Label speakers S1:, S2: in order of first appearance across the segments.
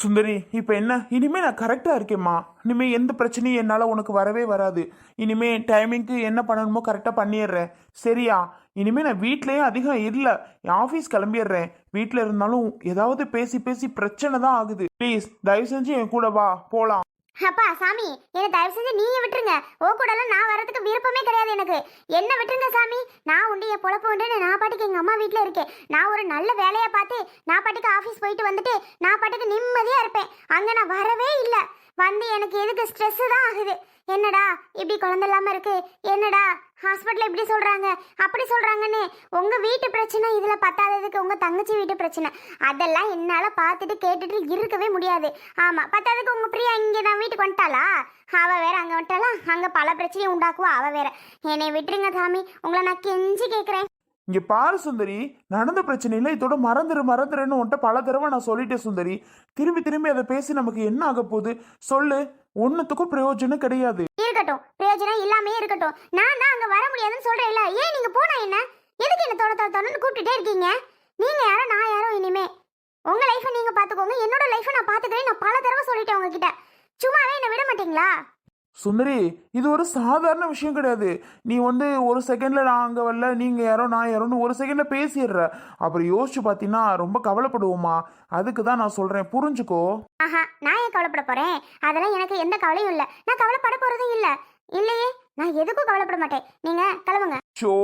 S1: சுந்தரி இப்போ என்ன? இனிமே நான் கரெக்டாக இருக்கேம்மா. இனிமேல் எந்த பிரச்சனையும் என்னால் உனக்கு வரவே வராது. இனிமே டைமிங்க்கு என்ன பண்ணணுமோ கரெக்டாக பண்ணிடுறேன். சரியா? இனிமே நான் வீட்லேயே அதிகம் இல்லை. ஆஃபீஸ் கிளம்பிடுறேன். வீட்டில் இருந்தாலும் ஏதாவது பேசி பேசி பிரச்சனை தான் ஆகுது. ப்ளீஸ் தயவு செஞ்சு என் கூட வா. போகலாம்
S2: அப்பா சாமி என்னை தயவு செஞ்சு நீங்க விட்டுருங்க. ஓ கூடலாம் நான் வரதுக்கு விருப்பமே கிடையாது எனக்கு. என்ன விட்டுருங்க சாமி. நான் உண்டு என் பொழப்பு உண்டுன்னு நான் பாட்டுக்கு எங்கள் அம்மா வீட்டில் இருக்கேன். நான் ஒரு நல்ல வேலையை பார்த்து நான் பாட்டுக்கு ஆஃபீஸ் போயிட்டு வந்துட்டு நான் பாட்டுக்கு நிம்மதியாக இருப்பேன். அங்கே நான் வரவே இல்லை. வந்து எனக்கு எதுக்கு ஸ்ட்ரெஸ்ஸு தான் ஆகுது. என்னடா இப்படி குழந்தை இல்லாமல் இருக்கு? என்னடா ஹாஸ்பிட்டல் இப்படி சொல்கிறாங்க அப்படி சொல்கிறாங்கன்னு உங்கள் வீட்டு பிரச்சனை இதில் பத்தாததுக்கு உங்கள் தங்கச்சி வீட்டு பிரச்சனை. அதெல்லாம் என்னால் பார்த்துட்டு கேட்டுட்டு இருக்கவே முடியாது. ஆமாம் பத்தாததுக்கு உங்கள் பிரியா இங்கே நான் வீட்டுக்கு வந்துட்டாளா? அவ வேற அங்கே வந்துட்டாளா? அங்கே பல பிரச்சனையும் உண்டாக்குவா அவள் வேற. என்னை விட்டுருங்க சாமி. உங்களை நான் கெஞ்சி கேட்குறேன்
S1: இங்கே பாரு சுந்தரி நடந்த பிரச்சனையில இதோட மறந்துரு மறந்துருன்னு உன்ட்ட பல தடவை நான் சொல்லிட்டேன் சுந்தரி. திரும்பி திரும்பி அதை பேசி நமக்கு என்ன ஆக போகுது? சொல்லு. ஒன்றுத்துக்கும் பிரயோஜனம் கிடையாது.
S2: இருக்கட்டும். பிரயோஜனம் இல்லாமே இருக்கட்டும். நான் தான் அங்க வர முடியாதுன்னு சொல்றேன்ல. ஏன் நீங்க போனா என்ன? எதுக்கு என்ன தொட தொட கூப்பிட்டுட்டே இருக்கீங்க? நீங்க யாரோ நான் யாரோ இனிமே. உங்க லைஃபை நீங்க பாத்துக்கோங்க என்னோட லைஃபை நான் பாத்துக்கிறேன் நான் பல தடவை சொல்லிட்டேன் உங்ககிட்ட. சும்மாவே என்ன விட மாட்டீங்களா?
S1: சுந்தரி இது ஒரு சாதாரண விஷயம் கிடையாது. நீ வந்து ஒரு செகண்ட்ல நான் அங்கே வரல நீங்க யாரோ நான் யாரோன்னு ஒரு செகண்ட்ல பேசிடுற. அப்புறம் யோசிச்சு பார்த்தீங்கன்னா ரொம்ப கவலைப்படுவோமா? அதுக்கு தான் நான் சொல்றேன். புரிஞ்சுக்கோ.
S2: ஆஹா நான் ஏன் கவலைப்பட போறேன்? அதெல்லாம் எனக்கு எந்த கவலையும் இல்ல. நான் கவலைப்பட போறதும் இல்ல. இல்லையே நான் எதுக்கும் கவலைப்பட மாட்டேன். நீங்க கிளம்புங்க.
S1: ஷோ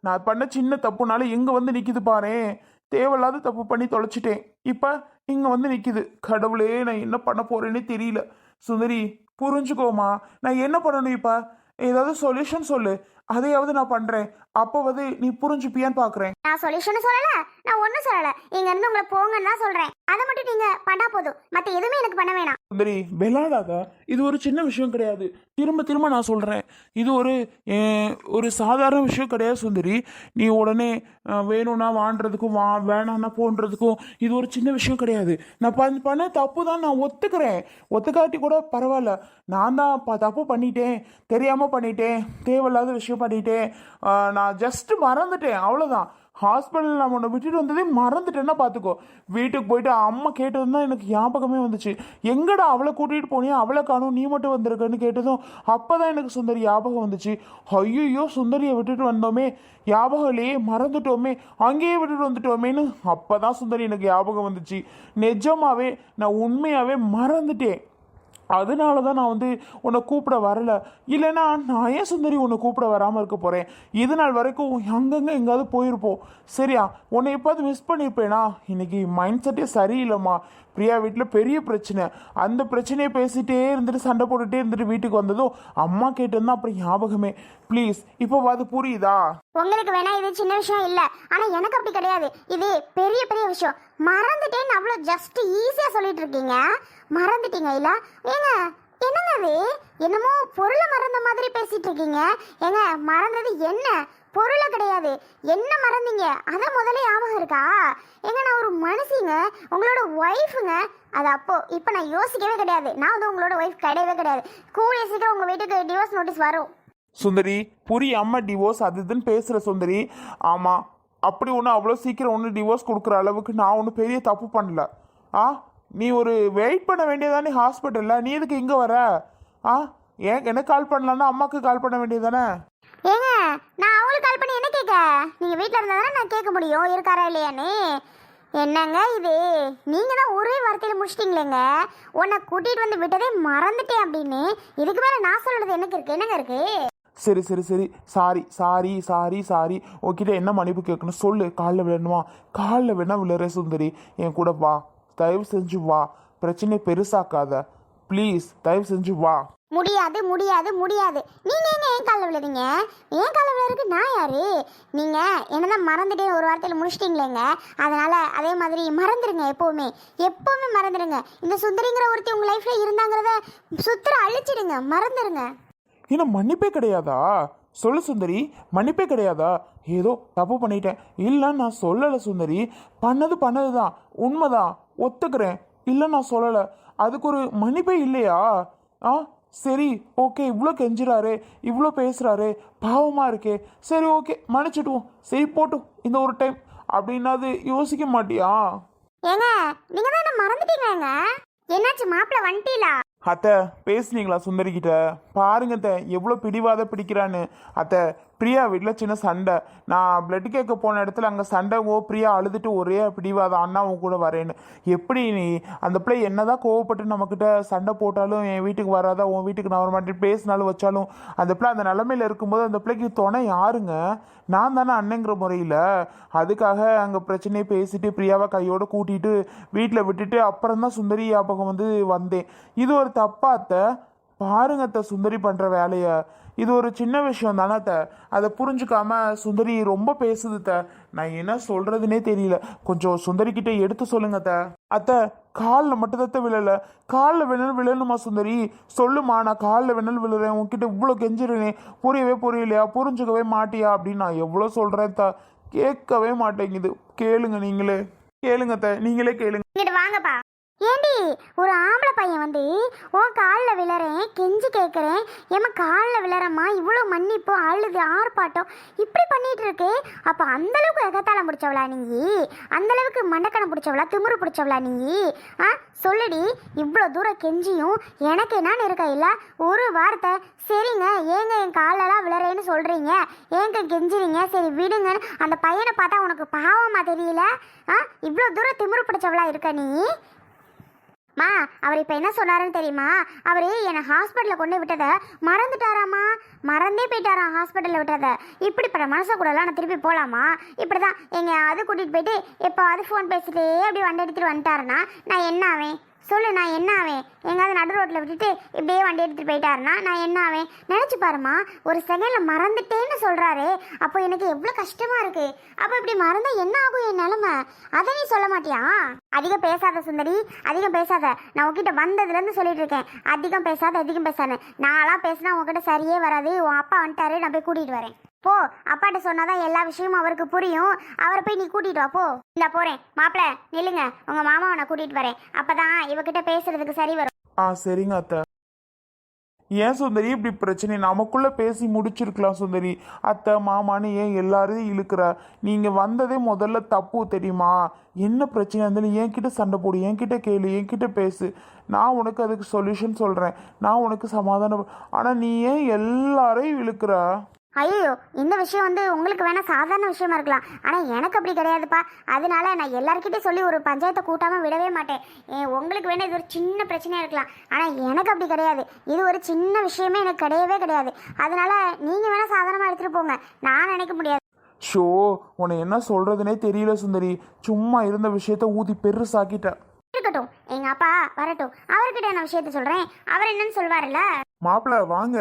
S1: நான் பண்ண சின்ன தப்புனால எங்க வந்து நிக்குது பாரேன் தேவையில்லாத தப்பு பண்ணி தொலைச்சிட்டேன். இப்ப இங்க வந்து நிக்குது. கடவுளே நான் என்ன பண்ண போறேன்னே தெரியல. சுந்தரி புரிஞ்சுக்கோமா நான் என்ன பண்ணணும் இப்போ? ஏதாவது சொல்யூஷன் சொல்லு. அதையாவது நான் பண்ணுறேன் அப்போ வந்து நீ புரிஞ்சுப்பியான்னு பாக்குறேன்.
S2: நான் சொல்யூஷன் சொல்லல நான் ஒன்றும் சொல்லல. இங்க இருந்து உங்களை போங்கன்னு தான் சொல்றேன். அதை மட்டும் நீங்க பண்ணா போதும். மத்த எதுவுமே எனக்கு பண்ண வேணாம்.
S1: சுந்தரி விளாடாத இது ஒரு சின்ன விஷயம் கிடையாது. திரும்ப திரும்ப நான் சொல்கிறேன் இது ஒரு அஹ், ஒரு சாதாரண விஷயம் கிடையாது சுந்தரி. நீ உடனே அஹ், வேணும்னா வாண்டுறதுக்கும் வா வேணாம்னா போன்றதுக்கும் இது ஒரு சின்ன விஷயம் கிடையாது. நான் பண் பண்ண தப்பு தான் நான் ஒத்துக்கிறேன். ஒத்துக்காட்டி கூட பரவாயில்ல. நான் தான் ப- தப்பு பண்ணிட்டேன். தெரியாமல் பண்ணிட்டேன். தேவையில்லாத விஷயம் பண்ணிட்டேன். அஹ், நான் ஜஸ்ட் மறந்துட்டேன் அவ்வளோதான் ஹாஸ்பிட்டலில் நான் உன்னை விட்டுட்டு வந்ததே மறந்துட்டேன்னா பார்த்துக்கோ வீட்டுக்கு போயிட்டு அம்மா கேட்டது தான் எனக்கு ஞாபகமே வந்துச்சு. எங்கடா அவளை கூட்டிகிட்டு போனியா? அவளை காணும் நீ மட்டும் வந்திருக்கன்னு கேட்டதும் அப்போ தான் எனக்கு சுந்தரி ஞாபகம் வந்துச்சு. ஐயோ சுந்தரியை விட்டுட்டு வந்தோமே. ஞாபகம் இல்லையே மறந்துட்டோமே. அங்கேயே விட்டுட்டு வந்துட்டோமேன்னு அப்போ தான் சுந்தரி எனக்கு ஞாபகம் வந்துச்சு. நிஜமாவே நான் உண்மையாகவே மறந்துட்டேன். அதனால தான் நான் வந்து உன்னை கூப்பிட வரல. இல்லைன்னா நான் ஏன் சுந்தரி உன்னை கூப்பிட வராமல் இருக்க போகிறேன் இது நாள் வரைக்கும் அங்கங்கே எங்கேயாவது போயிருப்போம். சரியா? உன்னை எப்போது மிஸ் பண்ணியிருப்பேனா இன்றைக்கி மைண்ட் செட்டே சரியில்லைம்மா. பிரியா வீட்டில் பெரிய பிரச்சனை. அந்த பிரச்சனையை பேசிகிட்டே இருந்துட்டு சண்டை போட்டுகிட்டே இருந்துட்டு வீட்டுக்கு வந்ததும் அம்மா கேட்டிருந்தா அப்புறம் ஞாபகமே. ப்ளீஸ் இப்போ அது புரியுதா?
S2: உங்களுக்கு வேணா இது சின்ன விஷயம் இல்லை. ஆனால் எனக்கு அப்படி கிடையாது. இது பெரிய பெரிய விஷயம். மறந்துட்டேன்னு இவ்வளோ ஜஸ்ட் ஈஸியா சொல்லிட்டு இருக்கீங்க. மறந்துட்டீங்க இல்ல? ஏங்க என்னங்க அது? என்னமோ பொருளை மறந்த மாதிரி பேசிட்டு இருக்கீங்க. ஏங்க மறந்தது என்ன? பொருளை கிடையாது. என்ன மறந்தீங்க? அதான் முதல்ல ஞாபகம் இருக்கா? ஏங்க நான் ஒரு மனுஷிங்க. உங்களோட ஒய்ஃபுங்க அது அப்போ இப்போ நான் யோசிக்கவே கிடையாது. நான் வந்து உங்களோட ஒய்ஃப் கிடையவே கிடையாது. கூடிய சீக்கிரம் உங்க வீட்டுக்கு டிவோர்ஸ் நோட்டீஸ் வரும்.
S1: சுந்தரி புரிய அம்மா டிவோர்ஸ் அது இதுன்னு பேசுகிற சுந்தரி. ஆமாம் அப்படி ஒன்றும் அவ்வளோ சீக்கிரம் ஒன்று டிவோர்ஸ் கொடுக்குற அளவுக்கு நான் ஒன்றும் பெரிய தப்பு பண்ணல. ஆ நீ ஒரு வெயிட் பண்ண வேண்டியதானே ஹாஸ்பிட்டலில் நீ எதுக்கு இங்கே வர? ஆ ஏன் எனக்கு கால் பண்ணலான்னா அம்மாவுக்கு கால் பண்ண வேண்டியதானே
S2: ஏங்க நான் அவங்களுக்கு கால் பண்ணி என்ன கேட்க? நீங்கள் வீட்டில் இருந்தால் தானே நான் கேட்க முடியும். இருக்காரா இல்லையான்னு? என்னங்க இது? நீங்கள் தான் ஒரே வார்த்தையில் முடிச்சிட்டிங்களேங்க. உன்னை கூட்டிகிட்டு வந்து விட்டதே மறந்துட்டேன் அப்படின்னு. இதுக்கு மேலே நான் சொல்கிறது எனக்கு இருக்குது என்னங்க இருக்குது
S1: சரி சரி சரி. Sorry sorry sorry sorry. உன்கிட்ட என்ன மன்னிப்பு கேட்கணும் சொல்லு. காலில் விழணுமா? காலில் வேணா விழுற சுந்தரி. என் கூட வா. தயவு செஞ்சு வா. பிரச்சனை பெருசாக்காத. ப்ளீஸ் தயவு செஞ்சு வா.
S2: முடியாது முடியாது முடியாது. நீங்க எங்க ஏன் காலில் விழுறீங்க? ஏன் காலில் விழுறதுக்கு நான் யாரு? நீங்க என்னதான் மறந்துட்டே ஒரு வார்த்தையில முடிச்சிட்டீங்களேங்க. அதனால அதே மாதிரி மறந்துடுங்க எப்பவுமே. எப்பவுமே மறந்துடுங்க இந்த சுந்தரிங்கிற ஒருத்தி உங்க லைஃப்ல இருந்தாங்கிறத சுத்தர அழிச்சிடுங்க. மறந்துடுங்க
S1: என்ன மன்னிப்பே கிடையாதா? சொல்லு சுந்தரி மன்னிப்பே கிடையாதா? ஏதோ தப்பு பண்ணிட்டேன். இல்லைன்னு நான் சொல்லலை சுந்தரி. பண்ணது பண்ணது தான் உண்மைதான். ஒத்துக்கிறேன். இல்லை நான் சொல்லலை. அதுக்கு ஒரு மன்னிப்பே இல்லையா? ஆ சரி ஓகே. இவ்வளோ கெஞ்சுறாரு. இவ்வளோ பேசுகிறாரு பாவமாக இருக்கே. சரி ஓகே. மன்னிச்சிடுவோம். சரி போட்டும். இந்த ஒரு டைம். அப்படின்னாது யோசிக்க மாட்டியா?
S2: ஏங்க நீங்க தான் என்ன என்னாச்சு மாப்பிள்ள வந்துட்டீங்களா?
S1: அத்தை பேசுனீங்களா சுந்தரிக்கிட்ட பாருங்க அத்தை எவ்வளோ பிடிவாத பிடிக்கிறான்னு. அத்தை பிரியா வீட்டில் சின்ன சண்டை. நான் பிளட் கேட்க போன இடத்துல அங்கே சண்டை ஓ பிரியா அழுதுட்டு ஒரே பிடிவாத அண்ணா உன் கூட வரேன்னு. எப்படி நீ அந்த பிள்ளை என்னதான் கோவப்பட்டு நம்மக்கிட்ட சண்டை போட்டாலும் என் வீட்டுக்கு வராதா உன் வீட்டுக்கு நான் வரமாட்டேன் பேசினாலும் வச்சாலும் அந்த பிள்ளை அந்த நிலமையில இருக்கும்போது அந்த பிள்ளைக்கு துணை யாருங்க? நான் தானே அண்ணங்கிற முறையில். அதுக்காக அங்கே பிரச்சனையை பேசிட்டு பிரியாவை கையோடு கூட்டிட்டு வீட்டில் விட்டுட்டு அப்புறம் தான் சுந்தரி ஞாபகம் வந்து வந்தேன். இது ஒரு தப்பாத்த. பாருங்க அத்தை சுந்தரி பண்ணுற வேலையை. இது ஒரு சின்ன விஷயம் தானே அத்தை. அதை புரிஞ்சுக்காம சுந்தரி ரொம்ப பேசுது த நான் என்ன சொல்றதுனே தெரியல. கொஞ்சம் சுந்தரி எடுத்து சொல்லுங்க த அத்தை காலில் மட்டும் தத்த விழல. காலில் விழல் விழணுமா சுந்தரி? சொல்லுமா நான் காலில் விழல் விழுறேன். உன்கிட்ட இவ்வளோ கெஞ்சிருனே புரியவே புரியலையா? புரிஞ்சுக்கவே மாட்டியா? அப்படின்னு நான் எவ்வளோ சொல்கிறேன் த கேட்கவே மாட்டேங்குது. கேளுங்க நீங்களே. கேளுங்க த நீங்களே கேளுங்க.
S2: இங்கிட்டு வாங்கப்பா. ஏண்டி ஒரு ஆம்பளை பையன் வந்து உன் காலில் விழறேன் கெஞ்சி கேட்குறேன் ஏம்மா காலில் விழறம்மா இவ்வளோ மன்னிப்பு அழுது ஆர்ப்பாட்டம். இப்படி பண்ணிட்டு இருக்கு. அப்போ அந்தளவுக்கு எகத்தாளம் பிடிச்சவளா நீ? அந்தளவுக்கு மண்டக்கணம் பிடிச்சவளா திமிரு பிடிச்சவளா நீ? ஆ சொல்லுடி. இவ்வளோ தூரம் கெஞ்சியும் எனக்கு என்னன்னு இருக்கா இல்லை? ஒரு வார்த்தை சரிங்க ஏங்க என் காலெல்லாம் விழறேன்னு சொல்கிறீங்க ஏங்க கெஞ்சிறீங்க? சரி விடுங்கன்னு. அந்த பையனை பார்த்தா உனக்கு பாவமாக தெரியல? ஆ இவ்வளோ தூரம் திமிரு பிடிச்சவளா இருக்க நீ? மா அவர் இப்போ என்ன சொன்னாருன்னு தெரியுமா? அவர் என்னை ஹாஸ்பிட்டலில் கொண்டு விட்டதை மறந்துட்டாராமா? மறந்தே போயிட்டாராம் ஹாஸ்பிட்டலில் விட்டதை? இப்படிப்பட்ட மனசை கூடலாம் நான் திருப்பி போகலாமா? இப்படி தான் எங்கேயாவது கூட்டிகிட்டு போயிட்டு இப்போ அது ஃபோன் பேசிட்டே அப்படி வண்டி எடுத்துகிட்டு வந்துட்டாருன்னா நான் என்ன ஆவேன்? சொல்லு நான் என்ன ஆவேன்? எங்கேயாவது நடு ரோட்டில் விட்டுட்டு இப்படியே வண்டி எடுத்துகிட்டு போயிட்டாருன்னா நான் என்ன ஆவேன்? நினச்சி பாருமா ஒரு செகண்டில் மறந்துட்டேன்னு சொல்கிறாரு அப்போ எனக்கு எவ்வளோ கஷ்டமாக இருக்குது அப்போ இப்படி மறந்தால் என்ன ஆகும் என் நிலமை? அதை நீ சொல்ல மாட்டியா? அதிகம் பேசாத சுந்தரி அதிகம் பேசாத. நான் உங்ககிட்ட வந்ததுலேருந்து சொல்லிட்டு இருக்கேன். அதிகம் பேசாத அதிகம் பேசாத. நான்லாம் பேசினா உங்ககிட்ட சரியே வராது. உன் அப்பா வந்துட்டாரு நான் போய் கூட்டிகிட்டு வரேன். போ அப்பாட்ட சொன்னாதான் எல்லா விஷயமும் அவருக்கு புரியும். அவரை போய் நீ கூட்டிட்டு வா போ. இந்த போறேன். மாப்பிள நில்லுங்க. உங்க மாமாவை நான் கூட்டிட்டு வரேன். அப்பதான் இவகிட்ட பேசுறதுக்கு சரி வரும்.
S1: ஆ சரிங்க அத்தை. ஏன் சுந்தரி இப்படி பிரச்சனை? நமக்குள்ள பேசி முடிச்சிருக்கலாம் சுந்தரி. அத்தை மாமான்னு ஏன் எல்லாரையும் இழுக்கிற? நீங்க வந்ததே முதல்ல தப்பு தெரியுமா? என்ன பிரச்சனை இருந்தாலும் என்கிட்ட சண்டை போடு என்கிட்ட கேளு என்கிட்ட பேசு. நான் உனக்கு அதுக்கு சொல்யூஷன் சொல்றேன். நான் உனக்கு சமாதானம் ஆனா நீ ஏன் எல்லாரையும் இழுக்கிற?
S2: ஐயோ இந்த விஷயம் வந்து உங்களுக்கு வேணா சாதாரண விஷயமா இருக்கலாம். ஆனா எனக்கு அப்படி கிடையாதுப்பா. அதனால நான் எல்லார்கிட்டயும் சொல்லி ஒரு பஞ்சாயத்தை கூட்டாம விடவே மாட்டேன். உங்களுக்கு வேணா இது ஒரு சின்ன பிரச்சனையா இருக்கலாம். ஆனா எனக்கு அப்படி கிடையாது. இது ஒரு சின்ன விஷயமே எனக்கு கிடையவே கிடையாது. அதனால நீங்க வேணா சாதாரணமா எடுத்துட்டு போங்க. நான் நினைக்க முடியாது.
S1: ஷோ உன்னை என்ன சொல்றதுனே தெரியல சுந்தரி. சும்மா இருந்த விஷயத்த ஊதி பெருசாக்கிட்ட.
S2: இருக்கட்டும். எங்க அப்பா வரட்டும். அவர்கிட்ட நான் விஷயத்த சொல்றேன். அவர் என்னன்னு சொல்வாருல்ல?
S1: மாப்பிள்ள வாங்க.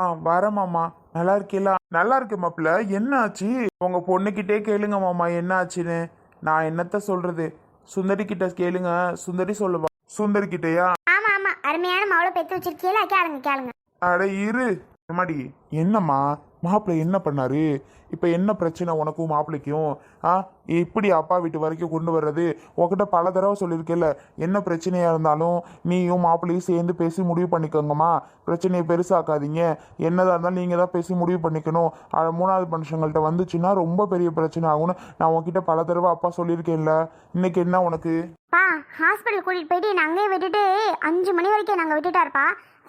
S1: ஆ வரேன் மாமா. நல்லா இருக்கீங்களா நல்லா இருக்கு மாப்பிள்ள என்ன ஆச்சு உங்க பொண்ணுகிட்டே கேளுங்க மாமா என்ன ஆச்சுன்னு நான் என்னத்த சொல்றது? சுந்தரி கிட்ட கேளுங்க. சுந்தரி சொல்லுவா. சுந்தரி கிட்டயா?
S2: ஆமா ஆமா. அருமையான மவளை பெத்து வச்சிருக்கீல கேளுங்க கேளுங்க.
S1: அட இரு. மாடி என்னம்மா? மாப்பிள்ளை என்ன பண்ணாரு? இப்போ என்ன பிரச்சனை உனக்கும் மாப்பிள்ளைக்கும்? ஆ எப்படி அப்பா வீட்டு வரைக்கும் கொண்டு வர்றது உங்ககிட்ட பல தடவை சொல்லியிருக்கேல்ல. என்ன பிரச்சனையாக இருந்தாலும் நீயும் மாப்பிள்ளையும் சேர்ந்து பேசி முடிவு பண்ணிக்கோங்கம்மா. பிரச்சனையை பெருசாக்காதீங்க. என்னதாக இருந்தாலும் நீங்கள் தான் பேசி முடிவு பண்ணிக்கணும். அது மூணாவது மனுஷங்கள்ட்ட வந்துச்சுன்னா ரொம்ப பெரிய பிரச்சனை ஆகும்னு நான் உன்கிட்ட பல தடவை அப்பா சொல்லியிருக்கேன்ல. இன்னைக்கு என்ன உனக்கு?
S2: பா ஹாஸ்பிட்டல் கூட்டிகிட்டு போயிட்டு என்னை அங்கேயே விட்டுட்டு அஞ்சு மணி வரைக்கும் நாங்கள் விட்டுட்டாருப்பா.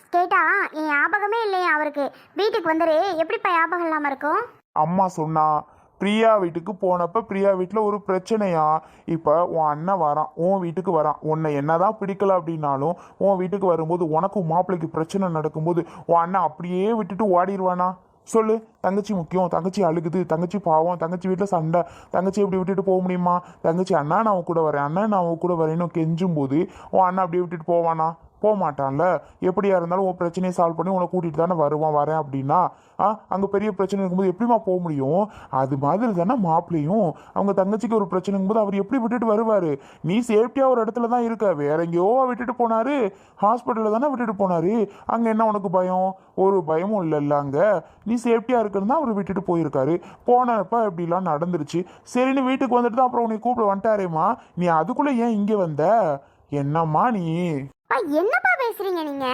S2: கேட்டா என் ஞாபகமே இல்லையா அவருக்கு. வீட்டுக்கு வந்துரு. எப்படிப்பா ஞாபகம் இல்லாமல் இருக்கும்?
S1: அம்மா சொன்னா பிரியா வீட்டுக்கு போனப்ப பிரியா வீட்டில் ஒரு பிரச்சனையா? இப்போ உன் அண்ணன் வரான். உன் வீட்டுக்கு வரான். உன்னை என்னதான் பிடிக்கல அப்படின்னாலும் உன் வீட்டுக்கு வரும்போது உனக்கும் மாப்பிள்ளைக்கு பிரச்சனை நடக்கும்போது உன் அண்ணன் அப்படியே விட்டுட்டு ஓடிடுவானா சொல்லு. தங்கச்சி முக்கியம். தங்கச்சி அழுகுது. தங்கச்சி பாவம். தங்கச்சி வீட்டில் சண்டை. தங்கச்சி எப்படி விட்டுட்டு போக முடியுமா? தங்கச்சி அண்ணா நான் அவன் கூட வரேன். அண்ணன் நான் அவன் கூட வரேன்னு கெஞ்சும் போது உன் அண்ணன் அப்படியே விட்டுட்டு போவானா? போக மாட்டான்ல எப்படியா இருந்தாலும் உன் பிரச்சனையை சால்வ் பண்ணி உன்னை கூட்டிகிட்டு தானே வருவான் வரேன் அப்படின்னா ஆ அங்கே பெரிய பிரச்சனை இருக்கும்போது எப்படிம்மா போக முடியும்? அது மாதிரி தானே மாப்பிள்ளையும் அவங்க தங்கச்சிக்கு ஒரு பிரச்சனைங்கும்போது அவர் எப்படி விட்டுட்டு வருவார்? நீ சேஃப்டியாக ஒரு இடத்துல தான் இருக்க. வேற எங்கேயோ விட்டுட்டு போனாரு. ஹாஸ்பிட்டலில் தானே விட்டுட்டு போனாரு. அங்கே என்ன உனக்கு பயம்? ஒரு பயமும் இல்லைல்ல அங்கே. நீ சேஃப்டியாக இருக்குன்னு தான் அவர் விட்டுட்டு போயிருக்காரு. போனப்ப இப்படிலாம் நடந்துருச்சு. சரின்னு வீட்டுக்கு வந்துட்டு தான் அப்புறம் உன்னை கூப்பிட வந்துட்டாரேம்மா. நீ அதுக்குள்ளே ஏன் இங்கே வந்த? என்னம்மா நீ?
S2: பா என்னப்பா பேசுறீங்க நீங்க?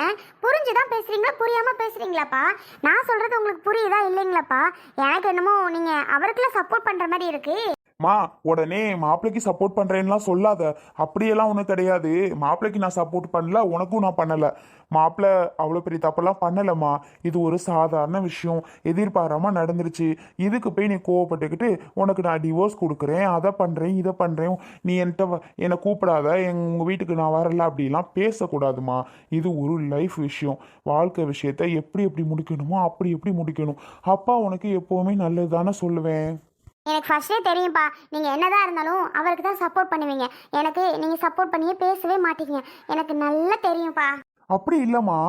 S2: புரிஞ்சுதான் பேசுறீங்களா? புரியாம பேசுறீங்களாப்பா? நான் சொல்றது உங்களுக்கு புரியுதா இல்லைங்களாப்பா? எனக்கு என்னமோ நீங்க அவருக்குள்ள சப்போர்ட் பண்ற மாதிரி இருக்கு.
S1: மா உடனே மாப்பிள்ளைக்கு சப்போர்ட் பண்ணுறேன்லாம் சொல்லாத. அப்படியெல்லாம் ஒன்றும் கிடையாது. மாப்பிள்ளைக்கு நான் சப்போர்ட் பண்ணல உனக்கும் நான் பண்ணலை. மாப்பிள்ளை அவ்வளோ பெரிய தப்பெல்லாம் பண்ணலம்மா. இது ஒரு சாதாரண விஷயம். எதிர்பாராமல் நடந்துருச்சு. இதுக்கு போய் நீ கோவப்பட்டுக்கிட்டு உனக்கு நான் டிவோர்ஸ் கொடுக்குறேன் அதை பண்ணுறேன் இதை பண்ணுறேன் நீ என்கிட்ட என்னை கூப்பிடாத. எங்கள் வீட்டுக்கு நான் வரல அப்படிலாம் பேசக்கூடாதுமா. இது ஒரு லைஃப் விஷயம். வாழ்க்கை விஷயத்த எப்படி எப்படி முடிக்கணுமோ அப்படி எப்படி முடிக்கணும். அப்பா உனக்கு எப்போவுமே நல்லது தானே சொல்லுவேன்.
S2: எனக்கு ஃபர்ஸ்டே தெரியும்ப்பா நீங்கள் என்னதான் இருந்தாலும் அவருக்கு தான் சப்போர்ட் பண்ணுவீங்க. எனக்கு நீங்கள் சப்போர்ட் பண்ணியே பேசவே மாட்டீங்க. எனக்கு நல்லா தெரியும்ப்பா
S1: அப்படி இல்லைம்மா.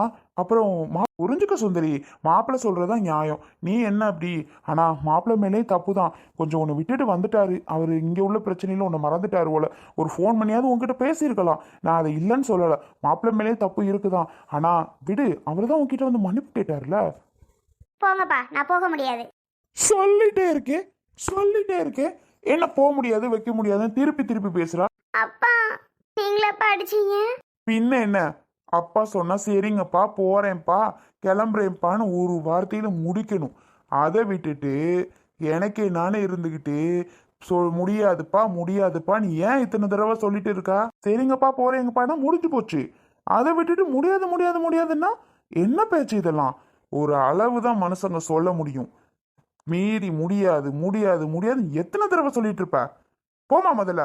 S1: அப்புறம் மா புரிஞ்சுக்க சுந்தரி. மாப்பிள்ளை சொல்கிறதா நியாயம். நீ என்ன அப்படி? ஆனால் மாப்பிள்ளை மேலே தப்பு தான் கொஞ்சம் உன்னை விட்டுட்டு வந்துட்டாரு. அவர் இங்கே உள்ள பிரச்சனையில் உன்னை மறந்துட்டாரு போல. ஒரு ஃபோன் பண்ணியாவது உன்கிட்ட பேசியிருக்கலாம். நான் அதை இல்லைன்னு சொல்லலை. மாப்பிள்ளை மேலே தப்பு இருக்குதான். ஆனால் விடு. அவர் தான் உன்கிட்ட வந்து மன்னிப்பு கேட்டார்ல
S2: போங்கப்பா. நான் போக முடியாது.
S1: சொல்லிட்டே இருக்கே சொல்லிட்டே இருக்கே. என்ன போக முடியாது வைக்க முடியாதுன்னு திருப்பி திருப்பி பேசுறா.
S2: அப்பா நீங்களப்பா அடிச்சீங்க?
S1: பின்ன என்ன? அப்பா சொன்னா சரிங்கப்பா போறேன்ப்பா கிளம்புறேன்ப்பான்னு ஒரு வார்த்தையில முடிக்கணும். அதை விட்டுட்டு எனக்கே நானே இருந்துக்கிட்டு சொ முடியாதுப்பா முடியாதுப்பா நீ ஏன் இத்தனை தடவை சொல்லிட்டு இருக்கா? சரிங்கப்பா போறேங்கப்பான்னா முடிஞ்சு போச்சு. அதை விட்டுட்டு முடியாது முடியாது முடியாதுன்னா என்ன பேச்சு இதெல்லாம்? ஒரு அளவு தான் மனுஷங்க சொல்ல முடியும். மீறி முடியாது முடியாது முடியாது எத்தனை தடவை சொல்லிட்டு இருப்ப? போமா முதல்ல.